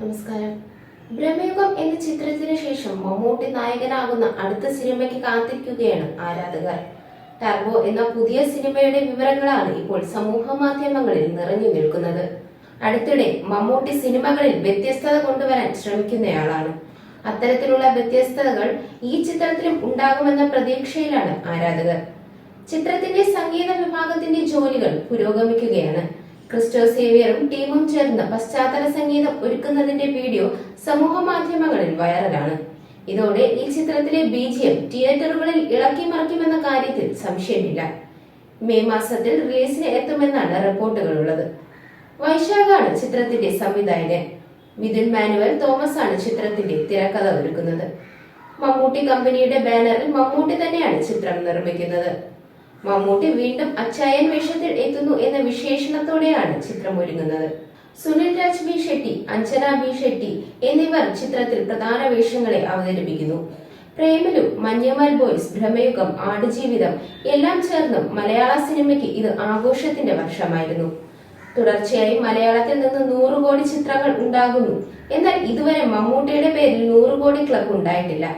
നമസ്കാരം. ബ്രഹ്മയുഗം എന്ന ചിത്രത്തിന് ശേഷം മമ്മൂട്ടി നായകനാകുന്ന അടുത്ത സിനിമയ്ക്ക് കാത്തിരിക്കുകയാണ് ആരാധകർ. ടർബോ എന്ന പുതിയ സിനിമയുടെ വിവരങ്ങളാണ് ഇപ്പോൾ സമൂഹ മാധ്യമങ്ങളിൽ നിറഞ്ഞു നിൽക്കുന്നത്. അടുത്തിടെ മമ്മൂട്ടി സിനിമകളിൽ വ്യത്യസ്തത കൊണ്ടുവരാൻ ശ്രമിക്കുന്നയാളാണ്. അത്തരത്തിലുള്ള വ്യത്യസ്തതകൾ ഈ ചിത്രത്തിലും ഉണ്ടാകുമെന്ന പ്രതീക്ഷയിലാണ് ആരാധകർ. ചിത്രത്തിന്റെ സംഗീത വിഭാഗത്തിന്റെ ജോലികൾ പുരോഗമിക്കുകയാണ്. ക്രിസ്റ്റോ സേവിയറും ടീമും ചേർന്ന് പശ്ചാത്തല സംഗീതം ഒരുക്കുന്നതിന്റെ വീഡിയോ സമൂഹ മാധ്യമങ്ങളിൽ വൈറലാണ്. ഇതോടെ ഈ ചിത്രത്തിലെ ബീജിയം തിയേറ്ററുകളിൽ ഇളക്കി മറിക്കുമെന്ന കാര്യത്തിൽ സംശയമില്ല. മെയ് മാസത്തിൽ റിലീസിന് എത്തുമെന്നാണ് റിപ്പോർട്ടുകളുള്ളത്. വൈശാഖാണ് ചിത്രത്തിന്റെ സംവിധായകൻ. മിഥുൻ മാനുവൽ തോമസ് ആണ് ചിത്രത്തിന്റെ തിരക്കഥ ഒരുക്കുന്നത്. മമ്മൂട്ടി കമ്പനിയുടെ ബാനറിൽ മമ്മൂട്ടി തന്നെയാണ് ചിത്രം നിർമ്മിക്കുന്നത്. മമ്മൂട്ടി വീണ്ടും അച്ചായൻ വേഷത്തിൽ എത്തുന്നു എന്ന വിശേഷണത്തോടെയാണ് ചിത്രം ഒരുങ്ങുന്നത്. സുനിൽ രാജ് ബി ഷെട്ടി അഞ്ജന ബി ഷെട്ടി എന്നിവർ ചിത്രത്തിൽ പ്രധാന വേഷങ്ങളെ അവതരിപ്പിക്കുന്നു. പ്രേമലു മഞ്ഞമാൽ ബോയ്സ് ഭ്രമയുഗം ആടുജീവിതം എല്ലാം ചേർന്നും മലയാള സിനിമയ്ക്ക് ഇത് ആഘോഷത്തിന്റെ വർഷമായിരുന്നു. തുടർച്ചയായി മലയാളത്തിൽ നിന്ന് നൂറ് കോടി ചിത്രങ്ങൾ ഉണ്ടാകുന്നു. എന്നാൽ ഇതുവരെ മമ്മൂട്ടിയുടെ പേരിൽ നൂറ് കോടി ക്ലബ് ഉണ്ടായിട്ടില്ല.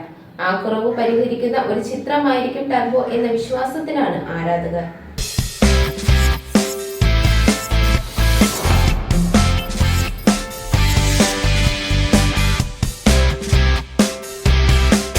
ആ കുറവ് പരിഹരിക്കുന്ന ഒരു ചിത്രമായിരിക്കും ടർബോ എന്ന വിശ്വാസത്തിലാണ് ആരാധകർ.